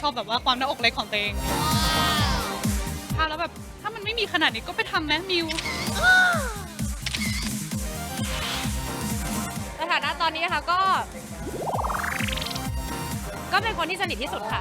ชอบแบบว่าความหน้าอกเล็กของตัวเองถ้าแล้วแบบถ้ามันไม่มีขนาดนี้ก็ไปทำแมมิว สถานะตอนนี้นะคะก็ ก็เป็นคนที่สนิทที่สุดค่ะ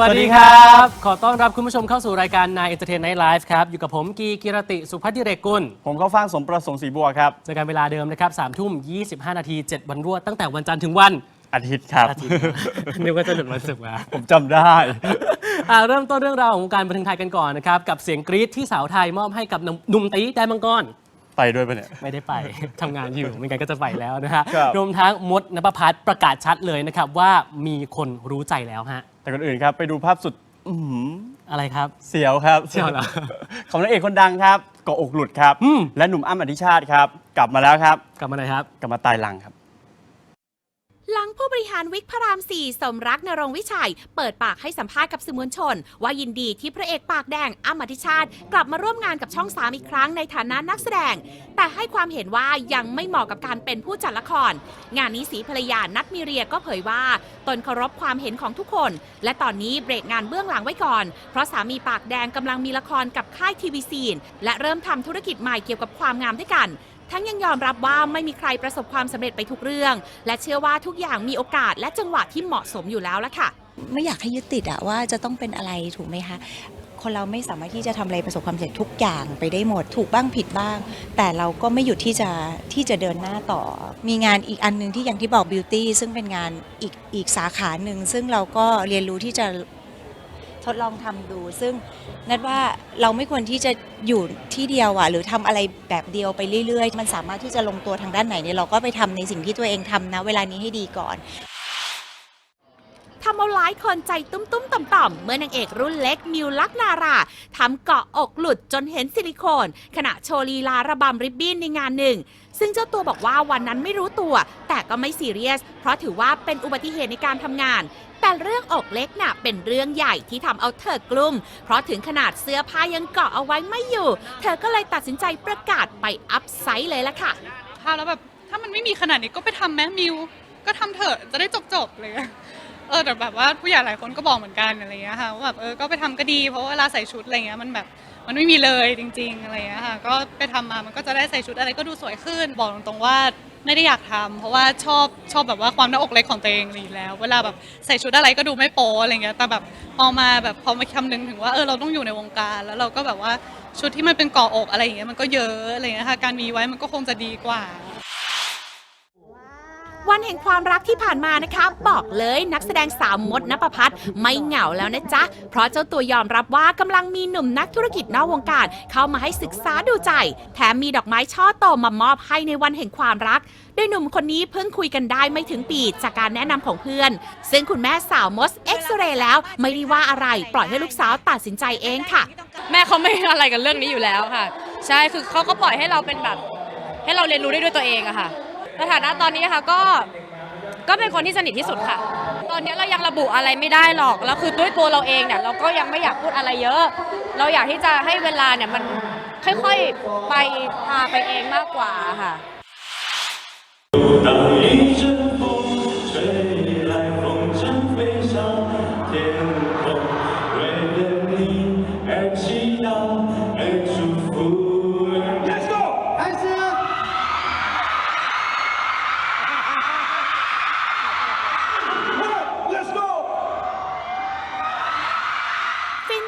วัสดีครับ ขอต้อนรับคุณผู้ชมเข้าสู่รายการนายเอนเตอร์เทนไนท์ไลฟ์ครับ อยู่กับผมกีกิรติสุพัฒน์ดิเรกกุล ผมเข้าฟ่างสมประสงค์ศรีบัวครับ เจอกันเวลาเดิมนะครับสามทุ่ม25นาที7วันรวดตั้งแต่วันจันทร์ถึงวันอาทิตย์ครับอาทิตย์นึกว่าจะหลุดวันศุกร์มาผมจำได้ อ่าเริ่มต้นเรื่องราวของวงการบันเทิงไทยกันก่อนนะครับ กับเสียงกรี๊ดที่สาวไทยมอบให้กับหนุ่มตีแดนมังกร ไปด้วยปะเนี่ย ไม่ได้ไป ทำงานอยู่ไม่งั้นก็จะไปแล้วนะฮะครับ รวมทั้งมดนภพัฒน์ประกาศชัดเลยนะครับว่ามีคนรู้ใจแล้วฮะ แต่ก่อนอื่นครับ ไปดูภาพสุดอื้อหืออะไรครับ เสียวครับเสียวเหรอของนางเอกคนดังครับเกาะอกหลุดครับ อืม และหนุ่มอ้ำอธิชาติครับ กลับมาแล้วครับ กลับมาหน่อยครับ กลับมาตายหลังครับ หลังผู้บริหารวิกพระราม4สมรักนรงวิชัย เปิดปากให้สัมภาษณ์กับสื่อมวลชน ว่ายินดีที่พระเอกปากแดงอ้ำอธิชาติ กลับมาร่วมงานกับช่อง3อีกครั้งในฐานะนักแสดง แต่ให้ความเห็นว่ายังไม่เหมาะกับการเป็นผู้จัดละคร งานนี้สีภรรยานัทมีเรียก็เผยว่า ตนเคารพความเห็นของทุกคน และตอนนี้เบรกงานเบื้องหลังไว้ก่อน เพราะสามีปากแดงกำลังมีละครกับค่ายทีวีซีนและเริ่มทำธุรกิจใหม่เกี่ยวกับความงามด้วยกัน ทั้งยังยอมรับว่าไม่มีใครประสบความสำเร็จไปทุกเรื่อง และเชื่อว่าทุกอย่างมีโอกาสและจังหวะที่เหมาะสมอยู่แล้วละค่ะ ไม่อยากให้ยึดติดอะว่าจะต้องเป็นอะไรถูกไหมคะ คนเราไม่สามารถที่จะทำอะไรประสบความสำเร็จทุกอย่างไปได้หมด ถูกบ้างผิดบ้าง แต่เราก็ไม่หยุดที่จะที่จะเดินหน้าต่อ มีงานอีกอันหนึ่งที่อย่างที่บอกบิวตี้ซึ่งเป็นงานอีกอีกสาขาหนึ่งซึ่งเราก็เรียนรู้ที่จะ ทดลองทำดู ซึ่งนัดว่าเราไม่ควรที่จะอยู่ที่เดียวอะหรือทำอะไรแบบเดียวไปเรื่อยๆ มันสามารถที่จะลงตัวทางด้านไหนเนี่ยเราก็ไปทำในสิ่งที่ตัวเองทำนะเวลานี้ให้ดีก่อนำเอาหลายคนใจตุ้มๆต่อมๆเมื่อนางเอกรุ่นเล็กมิวลักนาราทำเกาะอกหลุดจนเห็นซิลิโคน ขณะโชว์ลีลาระบำริบบิ้นในงานหนึ่ง ซึ่งเจ้าตัวบอกว่าวันนั้นไม่รู้ตัว แต่ก็ไม่ซีเรียส เพราะถือว่าเป็นอุบัติเหตุในการทำงานแต่เรื่องอกเล็กน่ะเป็นเรื่องใหญ่ที่ทำเอาเธอกลุ้ม เพราะถึงขนาดเสื้อผ้ายังเกาะเอาไว้ไม่อยู่ เธอก็เลยตัดสินใจประกาศไปอัพไซส์เลยละค่ะถ้าแล้วแบบ ถ้ามันไม่มีขนาดนี้ก็ไปทำแมมิว ก็ทำเถอะจะได้จบๆเลย เออแต่แบบว่าผู้ใหญ่หลายคนก็บอกเหมือนกันอะไรเงี้ยค่ะว่าแบบเออก็ไปทำก็ดีเพราะว่าเวลาใส่ชุดอะไรเงี้ยมันแบบมันไม่มีเลยจริง ๆอะไรเงี้ยค่ะก็ไปทำมามันก็จะได้ใส่ชุดอะไรก็ดูสวยขึ้น บอกตรงๆว่าไม่ได้อยากทำเพราะว่าชอบชอบแบบว่าความหน้าอกเล็กของตัวเองอะไรอยู่แล้ว เวลาแบบใส่ชุดอะไรก็ดูไม่โป๊อะไรเงี้ยแต่แบบพอมาแบบพอมาคำนึงถึงว่าเออเราต้องอยู่ในวงการ แล้วเราก็แบบว่าชุดที่มันเป็นเกาะอกอะไรอย่างเงี้ยมันก็เยอะอะไรเงี้ยค่ะการมีไว้มันก็คงจะดีกว่า วันแห่งความรักที่ผ่านมานะคะ บอกเลยนักแสดงสาวมดนภพัฒน์ไม่เหงาแล้วนะจ๊ะ เพราะเจ้าตัวยอมรับว่ากำลังมีหนุ่มนักธุรกิจนอกวงการ เข้ามาให้ศึกษาดูใจ แถมมีดอกไม้ช่อโตมามอบให้ในวันแห่งความรัก โดยหนุ่มคนนี้เพิ่งคุยกันได้ไม่ถึงปีจากการแนะนำของเพื่อน ซึ่งคุณแม่สาวมดเอ็กซเรย์แล้วไม่ได้ว่าอะไร ปล่อยให้ลูกสาวตัดสินใจเองค่ะ แม่เขาไม่อะไรกับเรื่องนี้อยู่แล้วค่ะ ใช่คือเขาก็ปล่อยให้เราเป็นแบบ ให้เราเรียนรู้ได้ด้วยตัวเองอะค่ะ สถานะตอนนี้นะคะก็ก็เป็นคนที่สนิทที่สุดค่ะ ตอนนี้เรายังระบุอะไรไม่ได้หรอกแล้วคือด้วยตัวเราเองเนี่ยเราก็ยังไม่อยากพูดอะไรเยอะ เราอยากที่จะให้เวลาเนี่ยมันค่อยๆไปพาไปเองมากกว่าค่ะ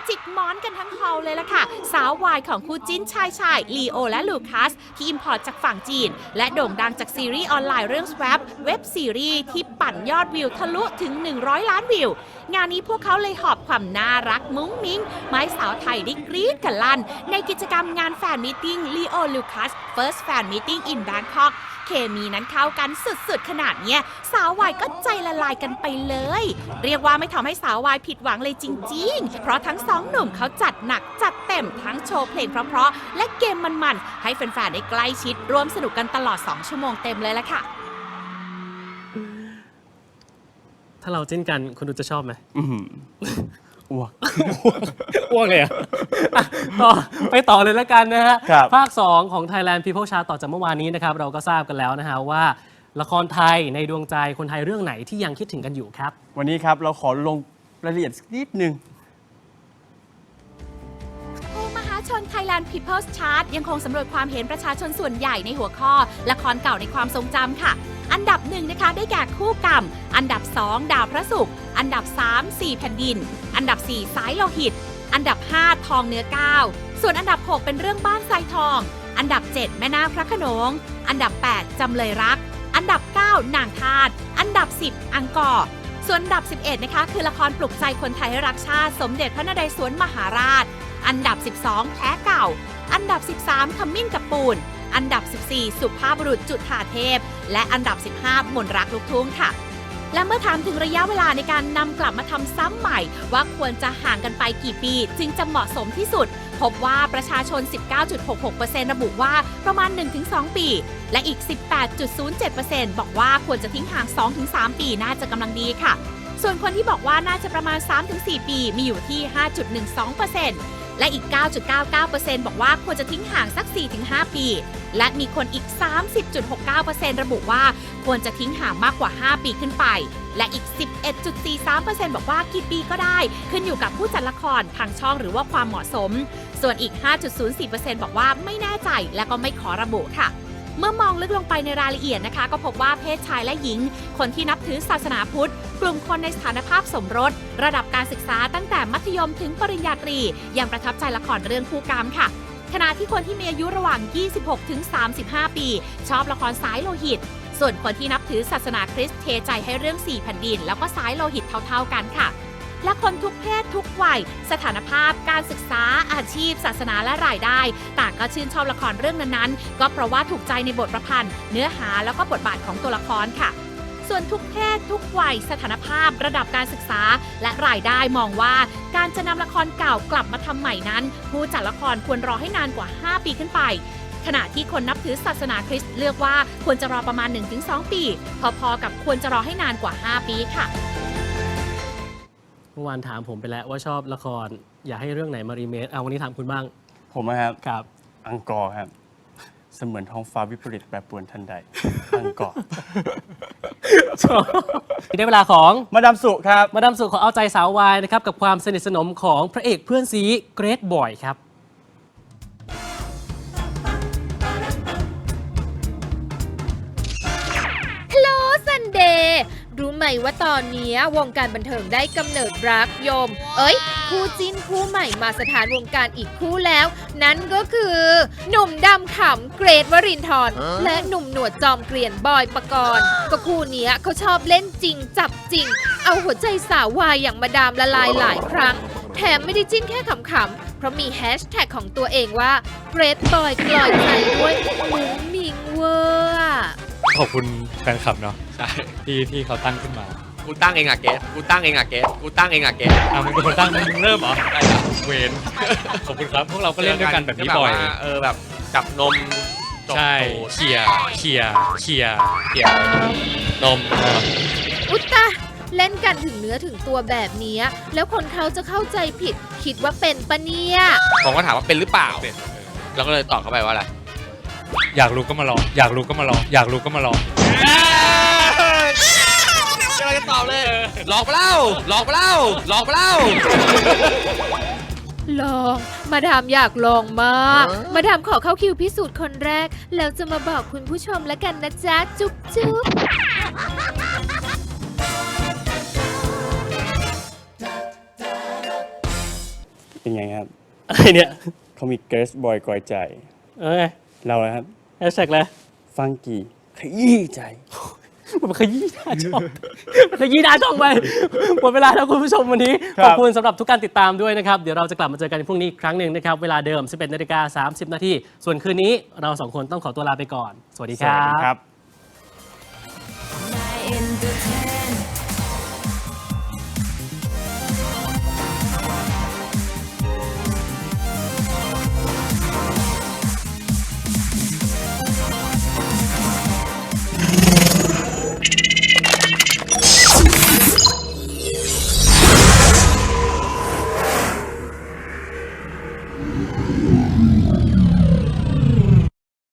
จิกหมอนกันทั้งฮอลเลยล่ะค่ะ สาววายของคู่จิ้นชายชายลีโอและลูคัส ที่อิมพอร์ตจากฝั่งจีน และโด่งดังจากซีรีส์ออนไลน์เรื่อง Swap เว็บซีรีส์ที่ปั่นยอดวิวทะลุถึง 100 ล้านวิว งานนี้พวกเขาเลยหอบความน่ารักมุ้งมิ้งไม้สาวไทยได้กรี๊ดกันลั่น ในกิจกรรมงานแฟนมิทติ้งลีโอลูคัส First Fan Meeting in Bangkok เคมีนั้นเข้ากันสุดๆ ขนาดเนี้ย สาววายก็ใจละลายกันไปเลย เรียกว่าไม่ทำให้สาววายผิดหวังเลยจริง ๆ เพราะทั้งสองหนุ่มเขาจัดหนักจัดเต็มทั้งโชว์เพลงเพราะๆและเกมมันๆ ให้แฟนๆ ได้ใกล้ชิดร่วมสนุกกันตลอด 2 ชั่วโมงเต็มเลยละค่ะ ถ้าเราจิ้นกันคุณดูจะชอบไหม อื้อหือ อ้วก อ้วกเลยอะอะต่อไปต่อเลยแล้วกันนะฮะ ครับภาค 2 ของ Thailand People Chart ต่อจากเมื่อวานนี้นะครับ เราก็ทราบกันแล้วนะฮะว่า ละครไทยในดวงใจคนไทยเรื่องไหนที่ยังคิดถึงกันอยู่ครับ วันนี้ครับเราขอลงรายละเอียดสักนิดนึงภูมหาชน Thailand People's Chart ยังคงสำรวจความเห็นประชาชนส่วนใหญ่ในหัวข้อ ละครเก่าในความทรงจำค่ะ อันดับหนึ่งนะคะได้แก่คู่กรรม อันดับ 2 ดาวพระศุกร์ อันดับ 3 4 แผ่นดิน อันดับ 4 สายโลหิต อันดับ 5 ทองเนื้อก้าวส่วนอันดับ 6 เป็นเรื่องบ้านทรายทอง อันดับ 7 แม่นาคพระขนง อันดับ 8 จำเลยรัก อันดับ 9 นางทาตอันดับ 10 อังกอร์ส่วนอันดับ 11 นะคะ คือละครปลุกใจคนไทยรักชาติ สมเด็จพระนเรศวรมหาราช อันดับ 12 แพ้เก่า อันดับ 13 ขมิ้นกับปูน อันดับ 14 สุภาพบุรุษจุฑาเทพ และอันดับ 15 มนรักลูกทุ่งค่ะ และเมื่อถามถึงระยะเวลาในการนำกลับมาทำซ้ำใหม่ ว่าควรจะห่างกันไปกี่ปี จึงจะเหมาะสมที่สุด พบว่าประชาชน 19.66%ระบุว่าประมาณ 1-2 ปี และอีก 18.07%บอกว่าควรจะทิ้งห่าง 2-3 ปีน่าจะกำลังดีค่ะส่วนคนที่บอกว่าน่าจะประมาณ 3-4 ปีมีอยู่ที่ 5.12% และอีก 9.99%บอกว่าควรจะทิ้งห่างสัก 4-5 ปี และมีคนอีก 30.69%ระบุว่าควรจะทิ้งห่างมากกว่า 5 ปีขึ้นไป และอีก 11.43%บอกว่ากี่ปีก็ได้ ขึ้นอยู่กับผู้จัดละครทางช่องหรือว่าความเหมาะสม ส่วนอีก 5.04%บอกว่าไม่แน่ใจและก็ไม่ขอระบุค่ะ เมื่อมองลึกลงไปในรายละเอียดนะคะ ก็พบว่าเพศชายและหญิง คนที่นับถือศาสนาพุทธ กลุ่มคนในสถานภาพสมรส ระดับการศึกษาตั้งแต่มัธยมถึงปริญญาตรี ยังประทับใจละครเรื่องคู่กรรมค่ะขณะที่คนที่มีอายุระหว่าง 26 ถึง 35 ปี ชอบละครสายโลหิต ส่วนคนที่นับถือศาสนาคริสต์เทใจให้เรื่อง 4 แผ่นดิน แล้วก็สายโลหิตเท่าๆกันค่ะ และคนทุกเพศทุกวัย สถานภาพการศึกษาอาชีพ ศาสนาและรายได้ ต่างก็ชื่นชอบละครเรื่องนั้นๆ ก็เพราะว่าถูกใจในบทประพันธ์ เนื้อหาแล้วก็บทบาทของตัวละครค่ะส่วนทุกเพศทุกวัยสถานภาพระดับการศึกษา และรายได้มองว่า การจะนำละครเก่ากลับมาทำใหม่นั้น ผู้จัดละครควรรอให้นานกว่า 5 ปีขึ้นไป ขณะที่คนนับถือศาสนาคริสต์เลือกว่าควรจะรอประมาณ 1-2 ปี พอๆกับควรจะรอให้นานกว่า 5 ปีค่ะ มื่อวานถามผมไปแล้วว่าชอบละคร อยากให้เรื่องไหนมารีเมคเอาวันนี้ถามคุณบ้างผมนะครับ ครับ อังกอร์ครับ เสมือนท้องฟ้าวิปริตแปรปรวนทันใด อังกอร์ ได้เวลาของมาดามสุครับ มาดามสุขอเอาใจสาววายนะครับกับความสนิทสนมของพระเอกเพื่อนซีเกรทบอยครับ ว่าตอนนี้วงการบันเทิงได้กำเนิดรักโยม เอ้ย คู่จิ้นคู่ใหม่มาสถานวงการอีกคู่แล้ว นั่นก็คือ หนุ่มดำขำเกรทวรินทร์และหนุ่มหนวดจอมเกลียนบอยปกรณ์ก็คู่เนี้ยเขาชอบเล่นจริงจับจริง เอาหัวใจสาววายอย่างมาดามละลายหลายครั้ง แถมไม่ได้จิ้นแค่ขำๆเพราะมีแฮชแท็กของตัวเองว่าเกรทบอยกลอยใจด้วยมุ้งมิงเวอร์อะ ขอบคุณแฟนคลับเนาะใช่ ที่ที่เขาตั้งขึ้นมากูตั้งเองอะเกสกูตั้งเองอะเกสกูตั้งเองอะเกสอะมึงเป็นคนตั้งมึงเริ่มเหรอใช่ครับเวนขอบคุณครับ พวกเราก็เล่นด้วยกันแบบนี้บ่อยว่าเออแบบจับนมจบใช่ตูดเขี่ยเขี่ยเขี่ยเกี่ยวนมอุตตะเล่นกันถึงเนื้อถึงตัวแบบเนี้ยแล้วคนเขาจะเข้าใจผิด คิดว่าเป็นปะเนี่ย ผมก็ถามว่าเป็นหรือเปล่า เราก็เลยตอบเข้าไปว่าอะไร อยากรู้ก็มาลอง อยากรู้ก็มาลอง อยากรู้ก็มาลองจะไปตอบเลย หลอกไปเล่าหลอกไปเล่าหลอกไปเล่าลอง มาดามอยากลองมาก มาดามขอเข้าคิวพิสูจน์คนแรก แล้วจะมาบอกคุณผู้ชมแล้วกันนะจ๊ะ จุ๊บจุ๊บเป็นไงครับ อะไรเนี่ยเขามีเกรสบอยกอยใจ เอ้ย เราแล้ครับ แฮชแท็กเลยฟังกี่ขยี้ใจ มันขยี้หน้าช่องมขยี้หน้าช่องไปหมดเวลาแล้วคุณผู้ชมวันนี้ขอบคุณสำหรับทุกการติดตามด้วยนะครับ เดี๋ยวเราจะกลับมาเจอกันพรุ่งนี้อีกครั้งหนึ่งนะครับ เวลาเดิม 11นาฬิกา30 นาทีส่วนคืนนี้เราสองคนต้องขอตัวลาไปก่อน สวัสดีครับ บ my entertainment.